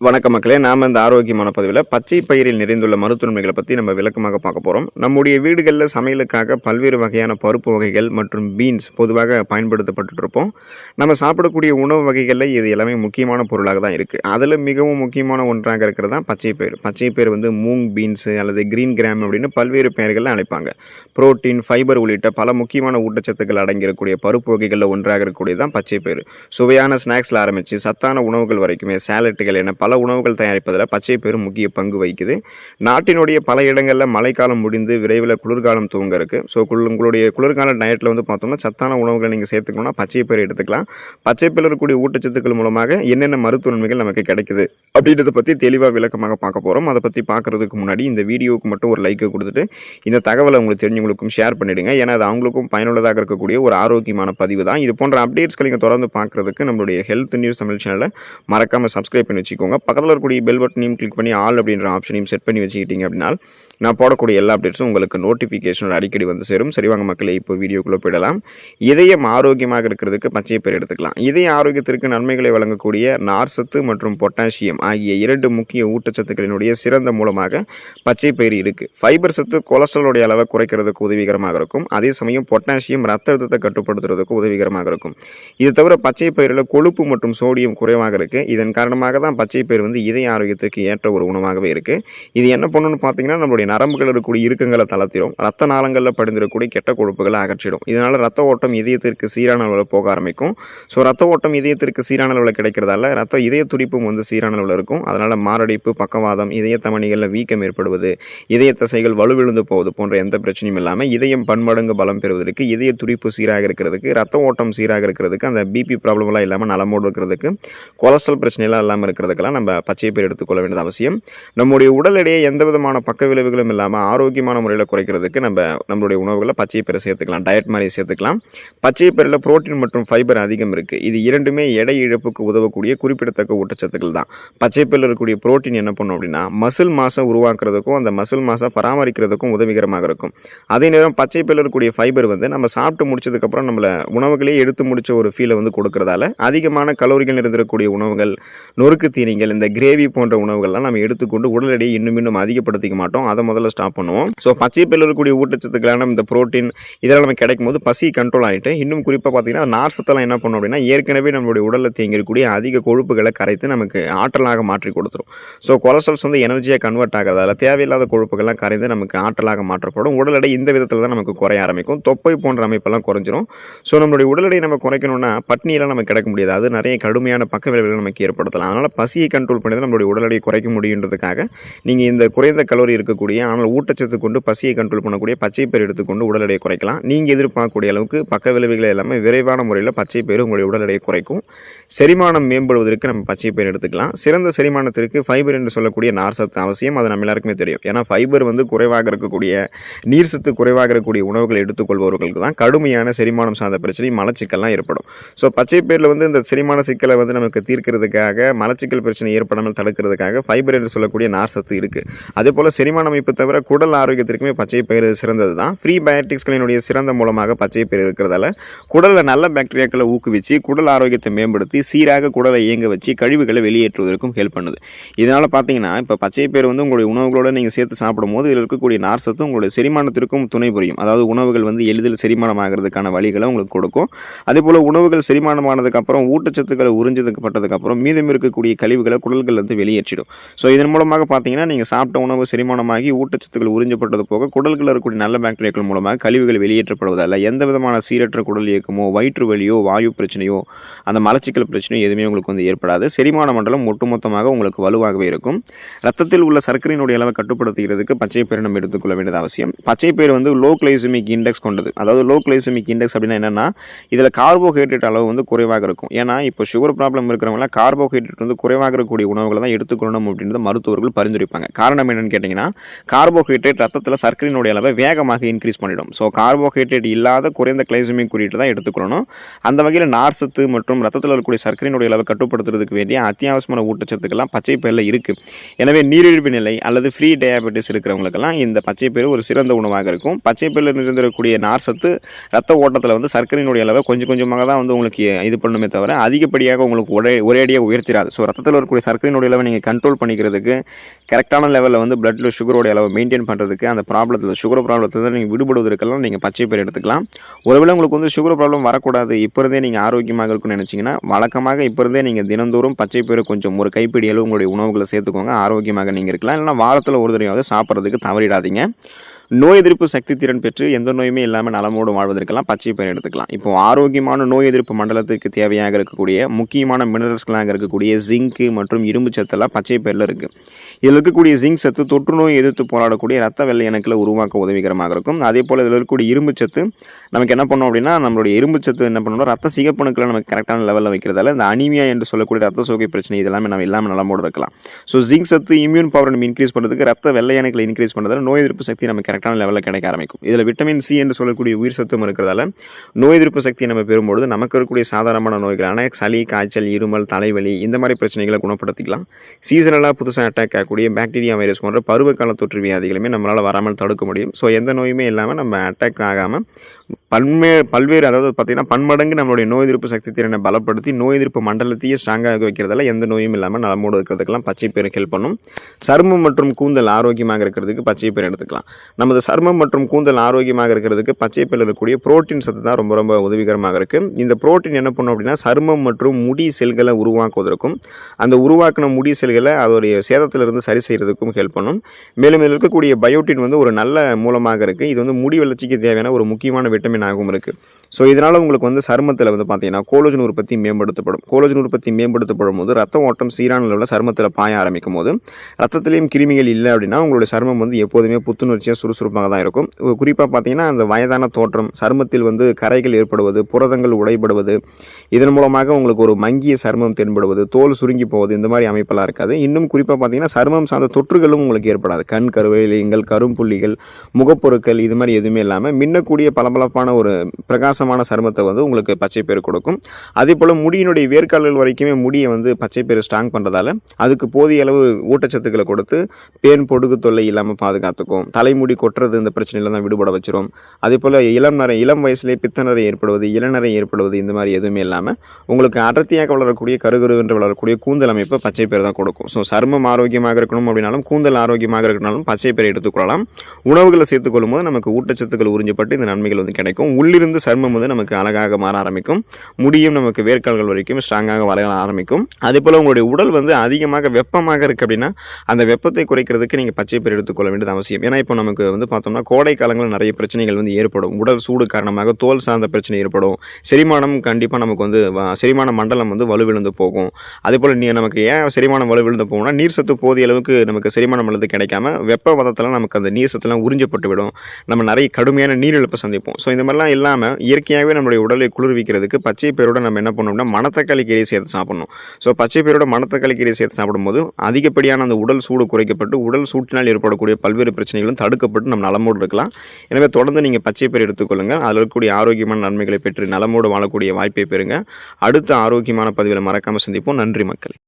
வணக்க மக்களே நாம் இந்த ஆரோக்கியமான பதிவில் பச்சை பயிரில் நிறைந்துள்ள மருத்துவமைகளை பற்றி நம்ம விளக்கமாக பார்க்க போகிறோம் நம்முடைய வீடுகளில் சமையலுக்காக பல்வேறு வகையான பருப்பு வகைகள் மற்றும் பீன்ஸ் பொதுவாக பயன்படுத்தப்பட்டுட்டு இருப்போம். நம்ம சாப்பிடக்கூடிய உணவு வகைகளில் இது எல்லாமே முக்கியமான பொருளாக தான் இருக்குது அதில் மிகவும் முக்கியமான ஒன்றாக இருக்கிறது தான் பச்சை பயிர் பச்சை பயிர் வந்து மூங் பீன்ஸு அல்லது கிரீன் கிராம் அப்படின்னு பல்வேறு பெயர்களில் அழைப்பாங்க. புரோட்டீன் ஃபைபர் உள்ளிட்ட பல முக்கியமான ஊட்டச்சத்துக்கள் அடங்கியிருக்கக்கூடிய பருப்பு வகைகளில் ஒன்றாக இருக்கக்கூடியது தான் பச்சை பயிர் சுவையான ஸ்நாக்ஸில் ஆரம்பித்து சத்தான உணவுகள் வரைக்குமே சேலட்டுகள் என பல உணவுகள் தயாரிப்பதில் பச்சை பயிறு முக்கிய பங்கு வகிக்குது. நாட்டினுடைய பல இடங்களில் மழைக்காலம் முடிந்து விரைவில் குளிர்காலம் துவங்க இருக்கு ஸோ உங்களுடைய குளிர்கால டயட்டில் வந்து பார்த்தோம்னா சத்தான உணவுகளை நீங்கள் சேர்த்துக்கணும்னா பச்சை பயிறு எடுத்துக்கலாம். பச்சை பயிரில் இருக்கக்கூடிய ஊட்டச்சத்துக்கள் மூலமாக என்னென்ன மருத்துவ நன்மைகள் நமக்கு கிடைக்குது அப்படின்றத பற்றி தெளிவாக விளக்கமாக பார்க்க போகிறோம் அதை பற்றி பார்க்குறதுக்கு முன்னாடி இந்த வீடியோவுக்கு மட்டும் ஒரு லைக்கை கொடுத்துட்டு இந்த தகவலை உங்களுக்கு தெரிஞ்சவங்களுக்கும் ஷேர் பண்ணிவிடுங்க ஏன்னா அது அவங்களுக்கும் பயனுள்ளதாக இருக்கக்கூடிய ஒரு ஆரோக்கியமான பதிவு தான். இது போன்ற அப்டேட்ஸ்களை நீங்கள் தொடர்ந்து பார்க்குறதுக்கு நம்மளுடைய ஹெல்த் நியூஸ் தமிழ் சேனலை மறக்காமல் சப்ஸ்கிரைப் பண்ணி வச்சுக்கோங்க. பக்கத்தில் இருக்கக்கூடிய பெல் பட்டனையும் கிளிக் பண்ணி ஆல் அப்படின்ற ஆப்ஷனையும் செட் பண்ணி வச்சுக்கிட்டீங்க அப்படின்னா நான் போடக்கூடிய எல்லா அப்டேட்ஸும் உங்களுக்கு நோட்டிஃபிகேஷன் அடிக்கடி வந்து சேரும். சரிவாங்க மக்களை மக்களே இப்போ வீடியோக்குள்ளே போயிடலாம். இதயம் ஆரோக்கியமாக இருக்கிறதுக்கு பச்சை பயிர் எடுத்துக்கலாம். இதய ஆரோக்கியத்திற்கு நன்மைகளை வழங்கக்கூடிய நார்சத்து மற்றும் பொட்டாசியம் ஆகிய இரண்டு முக்கிய ஊட்டச்சத்துக்களினுடைய சிறந்த மூலமாக பச்சை பயிர் இருக்குது ஃபைபர் சத்து கொலஸ்ட்ராலோடைய அளவை குறைக்கிறதுக்கு உதவிகரமாக இருக்கும். அதே சமயம் பொட்டாசியம் ரத்த அழுத்தத்தை கட்டுப்படுத்துறதுக்கு உதவிகரமாக இருக்கும். இது தவிர பச்சை பயிரில் கொழுப்பு மற்றும் சோடியம் குறைவாக இருக்குது இதன் காரணமாக தான் பச்சை பேர் வந்து இதய ஆரோக்கியத்துக்கு ஏற்ற ஒரு உணவாகவே இருக்குது இது என்ன பண்ணணும்னு பார்த்தீங்கன்னா நம்மளுடைய நரம்புகள் இருக்கக்கூடிய இறுக்கங்களை தளர்த்திடும். ரத்த நாளங்களில் படிந்திருக்கக்கூடிய கெட்ட கொழுப்புகளை அகற்றிடும். இதனால் ரத்த ஓட்டம் இதயத்திற்கு சீரான அளவில் போக ஆரம்பிக்கும். ஸோ ரத்த ஓட்டம் இதயத்திற்கு சீரான அளவில் கிடைக்கிறதால ரத்த இதய துடிப்பும் வந்து சீரான அளவில் இருக்கும். அதனால் மாரடைப்பு பக்கவாதம் இதய தமணிகளில் வீக்கம் ஏற்படுவது இதய தசைகள் வலுவிழுந்து போவது போன்ற எந்த பிரச்சனையும் இல்லாமல் இதயம் பன்மடங்கு பலம் பெறுவதற்கு இதய துடிப்பு சீராக இருக்கிறதுக்கு ரத்த ஓட்டம் சீராக இருக்கிறதுக்கு அந்த பிபி ப்ராப்ளம்லாம் இல்லாமல் நலமோடு இருக்கிறதுக்கு கொலஸ்ட்ரால் பிரச்சனைலாம் இல்லாமல் இருக்கிறதுக்கெல்லாம் நம்ம பச்சை பயிர் எடுத்துக்கொள்ள வேண்டியது அவசியம். நம்முடைய உடல் எடையை எந்த விதமான பக்க விளைவுகளும் இல்லாமல் ஆரோக்கியமான முறையில் குறைக்கிறதுக்கு நம்ம நம்மளுடைய உணவுகளை பச்சை பயிரை சேர்த்துக்கலாம். டயட் மாதிரி சேர்த்துக்கலாம். பச்சை பயிரில் புரோட்டீன் மற்றும் ஃபைபர் அதிகம் இருக்குது இது இரண்டுமே எடை இழப்புக்கு உதவக்கூடிய குறிப்பிடத்தக்க ஊட்டச்சத்துக்கள் தான். பச்சை பயிரில் இருக்கக்கூடிய புரோட்டீன் என்ன பண்ணும் அப்படின்னா மசில் மாசை உருவாக்குறதுக்கும் அந்த மசில் மாசை பராமரிக்கிறதுக்கும் உதவிகரமாக இருக்கும். அதே நேரம் பச்சை பயிரில் இருக்கக்கூடிய ஃபைபர் வந்து நம்ம சாப்பிட்டு முடிச்சதுக்கப்புறம் நம்மளை உணவுகளே எடுத்து முடித்த ஒரு ஃபீலை வந்து கொடுக்கறதால அதிகமான கலோரிகள் நிறைந்திருக்கக்கூடிய உணவுகள் நொறுக்கு தீனிகள் இந்த கிரேவி போன்ற உணவுகள்லாம் நம்ம எடுத்துக்கொண்டு உடல் எடையை இன்னும் இன்னும் அதிகப்படுத்திக்க மாட்டோம். அதை முதல்ல ஸ்டாப் பண்ணுவோம். ஸோ பச்சை பயிரில் இருக்கக்கூடிய ஊட்டச்சத்துக்களான இந்த ப்ரோட்டீன் இதெல்லாம் நம்ம கிடைக்கும் போது பசி கண்ட்ரோல் ஆகிட்டு இன்னும் குறிப்பாக பார்த்தீங்கன்னா நார்சத்தெல்லாம் என்ன பண்ணும் அப்படின்னா ஏற்கனவே நம்மளுடைய உடலில் தேங்கக்கூடிய அதிக கொழுப்புகளை கரைத்து நமக்கு ஆற்றலாக மாற்றி கொடுத்துரும். ஸோ கொலஸ்ட்ரால்ஸ் வந்து எனர்ஜியாக கன்வெர்ட் ஆகிறதால தேவையில்லாத கொழுப்புகள்லாம் கரைந்து நமக்கு ஆற்றலாக மாற்றப்படும். உடல் எடை இந்த விதத்தில் தான் நமக்கு குறைய ஆரம்பிக்கும். தொப்பை போன்ற அமைப்பெல்லாம் குறைஞ்சிரும். ஸோ நம்மளுடைய உடல் எடையை நம்ம குறைக்கணும்னா பட்னியெல்லாம் நமக்கு கிடைக்க முடியாது. அது நிறைய கடுமையான பக்க விளைவுகளை நமக்கு ஏற்படுத்தலாம். அதனால் பசியை கண்ட்ரோல் பண்ணி தான் நம்மளுடைய உடல் எடையை குறைக்க முடியுன்றதுக்காக நீங்கள் இந்த குறைந்த கலோரி இருக்கக்கூடிய ஆனால் ஊட்டச்சத்து கொண்டு பசியை கண்ட்ரோல் பண்ணக்கூடிய பச்சை பயிர் எடுத்துக்கொண்டு உடல் எடையை குறைக்கலாம். நீங்கள் எதிர்பார்க்கக்கூடிய அளவுக்கு பக்க விளைவுகளை எல்லாமே விரைவான முறையில் பச்சை பயிர் உங்களுடைய உடல் எடையை குறைக்கும். செரிமானம் மேம்படுவதற்கு நம்ம பச்சை பயிர் எடுத்துக்கலாம். சிறந்த செரிமானத்திற்கு ஃபைபர் என்று சொல்லக்கூடிய நார் சத்து அவசியம் அது நம்ம எல்லாருக்குமே தெரியும். ஏன்னா ஃபைபர் வந்து குறைவாக இருக்கக்கூடிய நீர் சத்து குறைவாக இருக்கக்கூடிய உணவுகளை எடுத்துக்கொள்பவர்களுக்கு தான் கடுமையான செரிமானம் சார்ந்த பிரச்சனை மலச்சிக்கல்லாம் ஏற்படும். ஸோ பச்சை பயிரில் வந்து இந்த செரிமான சிக்கலை வந்து நமக்கு தீர்க்கிறதுக்காக மலச்சிக்கல் பிரச்சனை ஏற்படாமல் தடுக்கிறதுக்காக ஃபைபர் என்று சொல்லக்கூடிய நார் சத்து இருக்குது அதே போல் செரிமான அமைப்பு தவிர குடல் ஆரோக்கியத்திற்குமே பச்சை பயிர் சிறந்தது தான் ஃப்ரீ பயோட்டிக்ஸ்களினுடைய சிறந்த மூலமாக பச்சை பயிர் இருக்கிறதால குடலில் நல்ல பாக்டீரியாக்களை ஊக்குவிச்சு குடல் ஆரோக்கியத்தை மேம்படுத்தி சீராக குடலை இயங்க வச்சு கழிவுகளை வெளியேற்றுவதற்கும் ஹெல்ப் பண்ணுது. இதனால் பார்த்தீங்கன்னா இப்போ பச்சை பயிர் வந்து உங்களுடைய உணவுகளோட நீங்கள் சேர்த்து சாப்பிடும்போது இதில் இருக்கக்கூடிய நார் சத்து உங்களுடைய செரிமானத்திற்கும் துணை புரியும். அதாவது உணவுகள் வந்து எளிதில் செரிமானமாகிறதுக்கான வழிகளை உங்களுக்கு கொடுக்கும். அதே போல் உணவுகள் செரிமானமானதுக்கப்புறம் ஊட்டச்சத்துக்களை உறிஞ்சதுக்கப்பட்டதுக்கப்புறம் மீதம் இருக்கக்கூடிய கழிவுகள் குடல்கள் வந்து வெளியேற்றிடும். ஸோ இதன் மூலமாக பார்த்தீங்கன்னா நீங்கள் சாப்பிட்ட உணவு செரிமானமாகி ஊட்டச்சத்துக்கள் உறிஞ்சப்பட்டது போக குடல்களில் இருக்கக்கூடிய நல்ல பாக்டீரியாக்கள் மூலமாக கழிவுகள் வெளியேற்றப்படுவதால் எந்த விதமான சீரற்ற குடல் இயக்கமோ வயிற்று வலியோ வாயு பிரச்சனையோ அந்த மலச்சிக்கல் பிரச்சனையோ எதுவுமே உங்களுக்கு வந்து ஏற்படாது. செரிமான மண்டலம் ஒட்டுமொத்தமாக உங்களுக்கு வலுவாகவே இருக்கும். ரத்தத்தில் உள்ள சர்க்கரையினுடைய அளவை கட்டுப்படுத்துகிறதுக்கு பச்சை பயிர் நம்ம எடுத்துக்கொள்ள வேண்டியது அவசியம். பச்சை பயிர் வந்து லோ கிளைசமிக் இண்டெக்ஸ் கொண்டது. அதாவது லோ கிளைசமிக் இண்டெக்ஸ் அப்படின்னா என்னென்னா இதில் கார்போஹைட்ரேட் அளவு வந்து குறைவாக இருக்கும். ஏன்னா இப்போ சுகர் ப்ராப்ளம் இருக்கிறவங்களாம் கார்போஹைட்ரேட் வந்து குறைவாக இருக்கக்கூடிய உணவுகளை தான் எடுத்துக்கொள்ளணும் அப்படின்றத மருத்துவர்கள் பரிந்துரைப்பாங்க. காரணம் என்னென்னு கேட்டிங்கன்னா கார்போஹைட்ரேட் ரத்தத்தில் சர்க்கரையினுடைய அளவை வேகமாக இன்க்ரீஸ் பண்ணிடும். ஸோ கார்போஹைட்ரேட் இல்லாத குறைந்த கிளைசமிக் குறியீட்டு தான் எடுத்துக்கொள்ளணும். அந்த வகையில் நார்சத்து மற்றும் ரத்தத்தில் இருக்கக்கூடிய சர்க்கரையினுடைய அளவை கட்டுப்படுத்துறதுக்கு வேண்டிய அத்தியாவசியமான ஊட்டச்சத்துக்கெல்லாம் பச்சை பயிரில் இருக்குது எனவே நீரிழிவு நிலை அல்லது ஃப்ரீ டயாபெட்டிஸ் இருக்கிறவங்களுக்கெல்லாம் இந்த பச்சை பயிர் ஒரு சிறந்த உணவாக இருக்கும். பச்சை பயிரில் நிறைந்திருக்கக்கூடிய நார்சத்து ரத்த ஓட்டத்தில் வந்து சர்க்கரையினுடைய அளவை கொஞ்சம் கொஞ்சமாக தான் வந்து உங்களுக்கு இது பண்ணுமே தவிர அதிகப்படியாக உங்களுக்கு ஒரே ஒரேடியாக உயர்த்திடாது ஸோ ரத்தத்தில் இருக்கக்கூடிய சர்க்கரையினுடைய அளவை நீங்கள் கண்ட்ரோல் பண்ணிக்கிறதுக்கு கரெக்டான லெவலில் வந்து பிளட்டில் சுகரோட அளவை மெயின்டைன் பண்ணுறதுக்கு அந்த ப்ராப்ளத்தில் சுகர் ப்ராப்ளத்தில் நீங்கள் விடுபடுவதற்கெல்லாம் நீங்கள் பச்சை பயிர் எடுத்துக்கலாம். ஒருவேளை உங்களுக்கு வந்து சுகர் ப்ராப்ளம் வரக்கூடாது இப்போ இருந்தே நீங்கள் ஆரோக்கியமாக இருக்கும்னு நினச்சிங்கன்னா வழக்கமாக இப்போ இருந்தே நீங்கள் தினந்தோறும் பச்சை பயிறு கொஞ்சம் ஒரு கைப்பிடி அளவு உங்களுடைய உணவுகளை சேர்த்துக்கோங்க ஆரோக்கியமாக நீங்கள் இருக்கலாம். இல்லைனா வாரத்தில் ஒரு தடவையாவது சாப்பிட்றதுக்கு தவறிடாதீங்க. நோய் எதிர்ப்பு சக்தி திறன் பெற்று எந்த நோயுமே இல்லாமல் நலமோடு வாழ்வதற்கெல்லாம் பச்சை பயிர் எடுத்துக்கலாம். இப்போ ஆரோக்கியமான நோய் எதிர்ப்பு மண்டலத்துக்கு தேவையாக இருக்கக்கூடிய முக்கியமான மினரல்ஸ்களாக இருக்கக்கூடிய ஜிங்க்கு மற்றும் இரும்பு சத்தெல்லாம் பச்சை பயிரில் இருக்குது இதில் இருக்கக்கூடிய ஜிங்க் சத்து தொற்று நோய் எதிர்த்து போராடக்கூடிய ரத்த வெள்ளை அணுக்களை உருவாக்க உதவிகரமாக இருக்கும். அதே போல் இதில் இருக்கக்கூடிய இரும்பு சத்து நமக்கு என்ன பண்ணோம் அப்படின்னா நம்மளுடைய இரும்பு சத்து என்ன பண்ணணும் ரத்த சிகப்பணுக்களை நமக்கு கரெக்டான லெவலில் வைக்கிறதால இந்த அனிமியா என்று சொல்லக்கூடிய ரத்த சோகை பிரச்சனை இதெல்லாமே நம்ம இல்லாமல் நலமோடு இருக்கலாம். ஸோ ஜிங்க் சத்து இம்யூன் பவர் நம்ம இன்க்ரீஸ் பண்ணுறதுக்கு ரத்த வெள்ளை அணுக்களை இன்க்ரீஸ் பண்ணுறதால நோய் எதிர்ப்பு சக்தி நமக்கு கரெக்டான லெவலில் கிடைக்க ஆரம்பிக்கும். இதில் விட்டமின் சி என்று சொல்லக்கூடிய உயிர் சத்தும் இருக்கிறதால நோய் எதிர்ப்பு சக்தியை நம்ம பெறும்பொழுது நமக்கு இருக்கக்கூடிய சாதாரணமான நோய்களான சளி காய்ச்சல் இருமல் தலைவலி இந்த மாதிரி பிரச்சனைகளை குணப்படுத்திக்கலாம். சீசனலாக புதுசாக அட்டாக் ஆகக்கூடிய பாக்டீரியா வைரஸ் போன்ற பருவகால தொற்று வியாதிகளுமே நம்மளால் வராமல் தடுக்க முடியும். ஸோ எந்த நோயுமே இல்லாமல் நம்ம அட்டாக் ஆகாமல் பல்மே பல்வேறு அதாவது பார்த்திங்கன்னா பன்மடங்கு நம்மளுடைய நோய் எதிர்ப்பு சக்தி திறனை பலப்படுத்தி நோய் எதிர்ப்பு மண்டலத்தையே ஸ்ட்ராங்காக வைக்கிறதால எந்த நோயும் இல்லாமல் நலமோடு இருக்கிறதுக்கெல்லாம் பச்சை பயிர் ஹெல்ப் பண்ணும். சருமம் மற்றும் கூந்தல் ஆரோக்கியமாக இருக்கிறதுக்கு பச்சை பயிர் எடுத்துக்கலாம். நமது சருமம் மற்றும் கூந்தல் ஆரோக்கியமாக இருக்கிறதுக்கு பச்சை பயிரில் இருக்கக்கூடிய புரோட்டீன் சத்து தான் ரொம்ப ரொம்ப உதவிகரமாக இருக்குது இந்த புரோட்டீன் என்ன பண்ணும் அப்படின்னா சருமம் மற்றும் முடி செல்களை உருவாக்குவதற்கும் அந்த உருவாக்கின முடி செல்களை அதோடைய சேதத்திலிருந்து சரி செய்கிறதுக்கும் ஹெல்ப் பண்ணும். மேலும் இதில் இருக்கக்கூடிய பயோட்டின் வந்து ஒரு நல்ல மூலமாக இருக்குது இது வந்து முடி வளர்ச்சிக்கு தேவையான ஒரு முக்கியமான விட்டமின் ஆகவும் இருக்குது ஸோ இதனால் உங்களுக்கு வந்து சருமத்தில் வந்து பார்த்தீங்கன்னா கோலோஜன் உற்பத்தி மேம்படுத்தப்படும். கோலோஜன் உற்பத்தி மேம்படுத்தப்படும் போது ரத்த ஓட்டம் சீரான அளவில் சருமத்தில் பாய ஆரம்பிக்கும் போது ரத்தத்திலையும் கிருமிகள் இல்லை அப்படின்னா உங்களுடைய சருமம் வந்து எப்போதுமே புத்துணர்ச்சியாக சுறுசுறுப்பாக தான் இருக்கும் குறிப்பாக பார்த்தீங்கன்னா அந்த வயதான தோற்றம் சருமத்தில் வந்து கரைகள் ஏற்படுவது புரதங்கள் உடைபடுவது இதன் மூலமாக உங்களுக்கு ஒரு மங்கிய சருமம் தென்படுவது தோல் சுருங்கி போவது இந்த மாதிரி அமைப்பெல்லாம் இருக்காது. இன்னும் குறிப்பாக பார்த்தீங்கன்னா சருமம் சார்ந்த தொற்றுகளும் உங்களுக்கு ஏற்படாது. கண் கருவேலியங்கள் கரும்புள்ளிகள் முகப்பொருட்கள் இது மாதிரி எதுவுமே இல்லாமல் மின்னக்கூடிய பளபளப்பான ஒரு பிரகாசமான சருமத்தை வந்து உங்களுக்கு பச்சை கொடுக்கும். அதே போல் முடியினுடைய வேர்க்கால்கள் வரைக்குமே முடியை வந்து பச்சை பேர் ஸ்ட்ராங் பண்ணுறதால அதுக்கு போதிய அளவு ஊட்டச்சத்துக்களை கொடுத்து பேன் பொடுகு தொல்லை இல்லாமல் பாதுகாத்துக்கும். தலைமுடி கொட்டுறது இந்த பிரச்சனையில தான் விடுபட வச்சிரும். அதே போல் இளம் நரை இளம் வயசுலேயே பித்தநரை ஏற்படுவது இளநரை ஏற்படுவது இந்த மாதிரி எதுவுமே இல்லாமல் உங்களுக்கு அடர்த்தியாக வளரக்கூடிய கருகரு என்று வளரக்கூடிய கூந்தல் அமைப்பு பச்சை பேர் தான் கொடுக்கும். ஸோ சர்மம் ஆரோக்கியமாக இருக்கணும் அப்படின்னாலும் கூந்தல் ஆரோக்கியமாக இருக்கணும்னாலும் பச்சை பேரை எடுத்துக்கொள்ளலாம். உணவுகளை சேர்த்துக்கொள்ளும் போது நமக்கு ஊட்டச்சத்துக்கள் உறிஞ்சப்பட்டு இந்த நன்மைகள் வந்து கிடைக்கும். உள்ளிருந்து சர்மம் வந்து நமக்கு அழகாக மாற ஆரம்பிக்கும். முடியும் நமக்கு வேர்க்கால்கள் வரைக்கும் ஸ்ட்ராங்காக வளர ஆரம்பிக்கும். அதே போல் உங்களுடைய உடல் வந்து அதிகமாக வெப்பமாக இருக்குது அப்படின்னா அந்த வெப்பத்தை குறைக்கிறதுக்கு நீங்கள் பச்சை பயிர் எடுத்துக்கொள்ள வேண்டியது அவசியம். ஏன்னா இப்போ நமக்கு வந்து பார்த்தோம்னா கோடை காலங்களில் நிறைய பிரச்சனைகள் வந்து ஏற்படும். உடல் சூடு காரணமாக தோல் சார்ந்த பிரச்சனை ஏற்படும். செரிமானம் கண்டிப்பாக நமக்கு வந்து செரிமான மண்டலம் வந்து வலுவிழுந்து போகும். அதே போல் நீ நமக்கு ஏன் செரிமானம் வலுவிழுந்து போகும்னா நீர் சத்து போதிய அளவுக்கு நமக்கு செரிமானம் அல்லது கிடைக்காம வெப்ப வதத்தில் நமக்கு அந்த நீர் சத்துலாம் உறிஞ்சப்பட்டு விடும். நம்ம நிறைய கடுமையான நீர் இழப்பை சந்திப்போம். ஸோ இந்த மாதிரிலாம் இல்லாமல் இயற்கையாகவே நம்மளுடைய உடலை குளிர்விக்கிறதுக்கு பச்சை பயிரோட நம்ம என்ன பண்ணோம்னா மணத்தக்காளி கீரை சேர்த்து சாப்பிடணும். ஸோ பச்சை பயிரோட மணத்தக்காளி கீரை சேர்த்து சாப்பிடும்போது அதிகப்படியான அந்த உடல் சூடு குறைக்கப்பட்டு உடல் சூட்டினால் ஏற்படக்கூடிய பல்வேறு பிரச்சனைகளும் தடுக்கப்பட்டு நம்ம நலமோடு இருக்கலாம். எனவே தொடர்ந்து நீங்கள் பச்சை பயிர் எடுத்துக்கொள்ளுங்கள் அதில் இருக்கக்கூடிய ஆரோக்கியமான நன்மைகளை பெற்று நலமோடு வாழக்கூடிய வாய்ப்பை பெறுங்க. அடுத்த ஆரோக்கியமான பதிவில் மறக்காமல் சந்திப்போம். நன்றி மக்களே.